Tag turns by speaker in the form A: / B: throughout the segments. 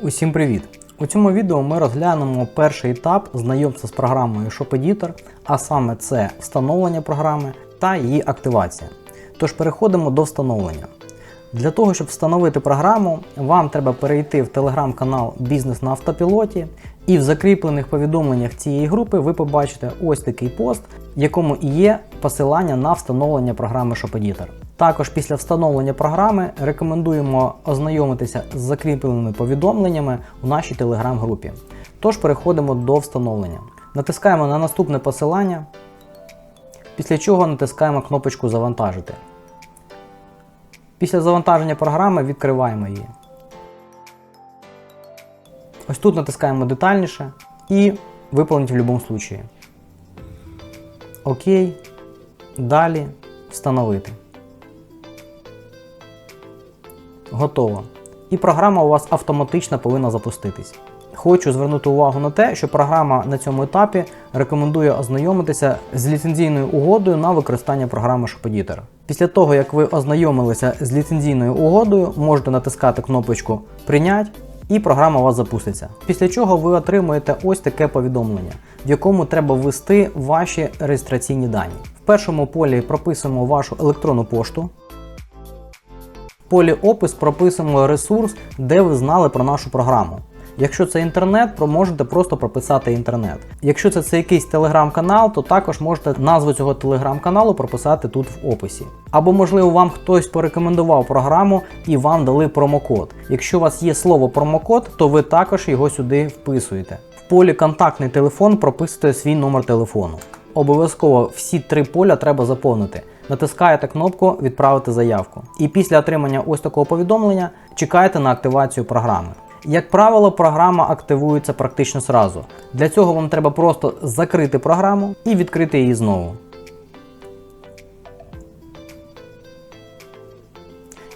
A: Усім привіт! У цьому відео ми розглянемо перший етап знайомства з програмою Shop Editor, а саме це встановлення програми та її активація. Тож переходимо до встановлення. Для того, щоб встановити програму, вам треба перейти в телеграм-канал Бізнес на автопілоті, і в закріплених повідомленнях цієї групи ви побачите ось такий пост, в якому і є посилання на встановлення програми Shop Editor. Також після встановлення програми рекомендуємо ознайомитися з закріпленими повідомленнями у нашій телеграм-групі. Тож переходимо до встановлення. Натискаємо на наступне посилання, після чого натискаємо кнопочку Завантажити. Після завантаження програми відкриваємо її. Ось тут натискаємо детальніше і виповнити в будь-якому случаї. Окей. Далі встановити. Готово. І програма у вас автоматично повинна запуститись. Хочу звернути увагу на те, що програма на цьому етапі рекомендує ознайомитися з ліцензійною угодою на використання програми Shop Після того, як ви ознайомилися з ліцензійною угодою, можете натискати кнопочку Прийнять і програма у вас запуститься. Після чого ви отримуєте ось таке повідомлення, в якому треба ввести ваші реєстраційні дані. В першому полі прописуємо вашу електронну пошту. Полі опис прописуємо ресурс, де ви знали про нашу програму. Якщо це інтернет, то можете просто прописати інтернет. Якщо це, це якийсь телеграм-канал, то також можете назву цього телеграм-каналу прописати тут в описі. Або, можливо, вам хтось порекомендував програму і вам дали промокод. Якщо у вас є слово промокод, то ви також його сюди вписуєте. В полі контактний телефон прописуєте свій номер телефону. Обов'язково всі три поля треба заповнити. Натискаєте кнопку Відправити заявку. І після отримання ось такого повідомлення чекаєте на активацію програми. Як правило, програма активується практично зразу. Для цього вам треба просто закрити програму і відкрити її знову.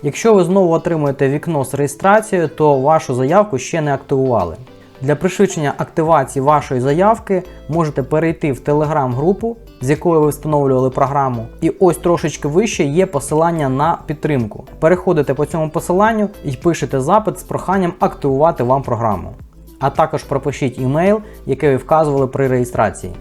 A: Якщо ви знову отримуєте вікно з реєстрацією, то вашу заявку ще не активували. Для пришвидшення активації вашої заявки можете перейти в телеграм-групу, з якої ви встановлювали програму, і ось трошечки вище є посилання на підтримку. Переходите по цьому посиланню і пишете запит з проханням активувати вам програму. А також пропишіть імейл, який ви вказували при реєстрації.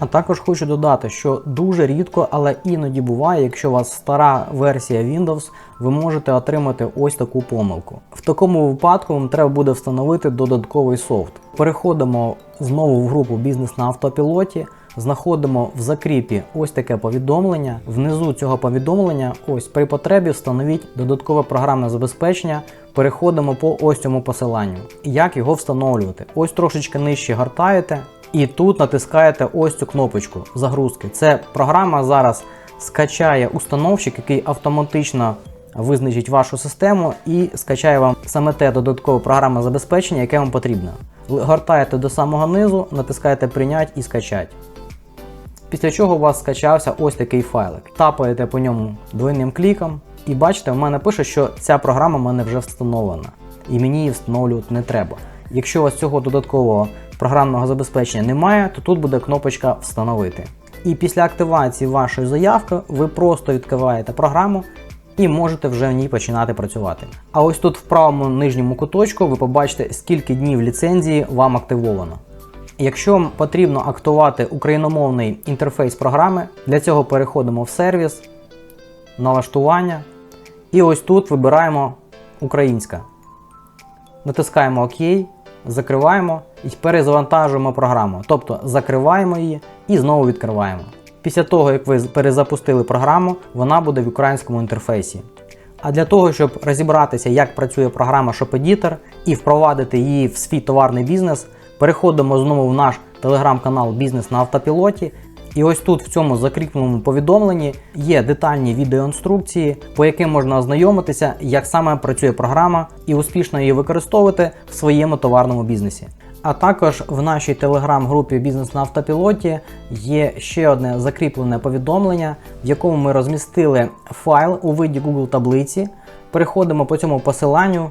A: А також хочу додати, що дуже рідко, але іноді буває, якщо у вас стара версія Windows, ви можете отримати ось таку помилку. В такому випадку вам треба буде встановити додатковий софт. Переходимо знову в групу Бізнес на автопілоті. Знаходимо в закріпі ось таке повідомлення. Внизу цього повідомлення, ось при потребі встановіть додаткове програмне забезпечення. Переходимо по ось цьому посиланню. Як його встановлювати? Ось трошечки нижче гортаєте, і тут натискаєте ось цю кнопочку загрузки. Це програма зараз скачає установщик, який автоматично визначить вашу систему і скачає вам саме те додаткове програмне забезпечення, яке вам потрібно. Гортаєте до самого низу, натискаєте Прийнять і скачать. Після чого у вас скачався ось такий файлик. Тапаєте по ньому двойним кліком, і бачите, в мене пише, що ця програма в мене вже встановлена, і мені її встановлювати не треба. Якщо у вас цього додаткового програмного забезпечення немає, то тут буде кнопочка Встановити. І після активації вашої заявки ви просто відкриваєте програму і можете вже в ній починати працювати. А ось тут в правому нижньому куточку ви побачите, скільки днів ліцензії вам активовано. Якщо вам потрібно актувати україномовний інтерфейс програми, для цього переходимо в сервіс, налаштування. І ось тут вибираємо Українська. Натискаємо ОК, закриваємо і перезавантажуємо програму. Тобто закриваємо її і знову відкриваємо. Після того, як ви перезапустили програму, вона буде в українському інтерфейсі. А для того, щоб розібратися, як працює програма Shop Editor і впровадити її в свій товарний бізнес, переходимо знову в наш телеграм-канал Бізнес на автопілоті. І ось тут в цьому закріпленому повідомленні є детальні відеоінструкції, по яким можна ознайомитися, як саме працює програма і успішно її використовувати в своєму товарному бізнесі. А також в нашій телеграм-групі Бізнес на автопілоті є ще одне закріплене повідомлення, в якому ми розмістили файл у виді Google таблиці. Переходимо по цьому посиланню.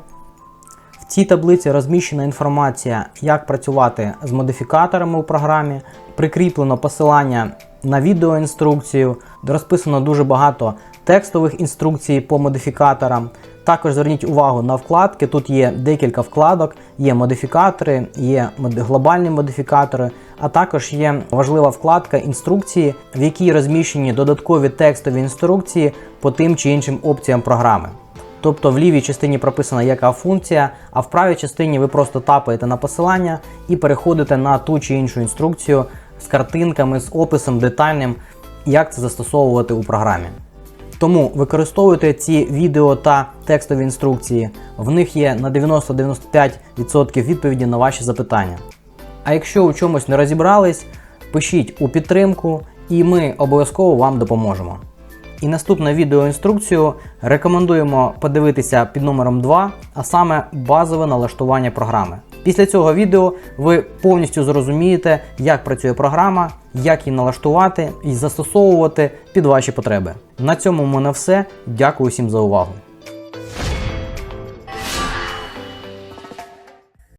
A: Цій таблиці розміщена інформація, як працювати з модифікаторами у програмі, прикріплено посилання на відеоінструкцію, розписано дуже багато текстових інструкцій по модифікаторам. Також зверніть увагу на вкладки. Тут є декілька вкладок, є модифікатори, є глобальні модифікатори, а також є важлива вкладка інструкції, в якій розміщені додаткові текстові інструкції по тим чи іншим опціям програми. Тобто в лівій частині прописана яка функція, а в правій частині ви просто тапаєте на посилання і переходите на ту чи іншу інструкцію з картинками, з описом детальним, як це застосовувати у програмі. Тому використовуйте ці відео та текстові інструкції. В них є на 90-95% відповіді на ваші запитання. А якщо у чомусь не розібрались, пишіть у підтримку, і ми обов'язково вам допоможемо. І наступну відеоінструкцію рекомендуємо подивитися під номером 2, а саме базове налаштування програми. Після цього відео ви повністю зрозумієте, як працює програма, як її налаштувати і застосовувати під ваші потреби. На цьому в мене все. Дякую всім за увагу.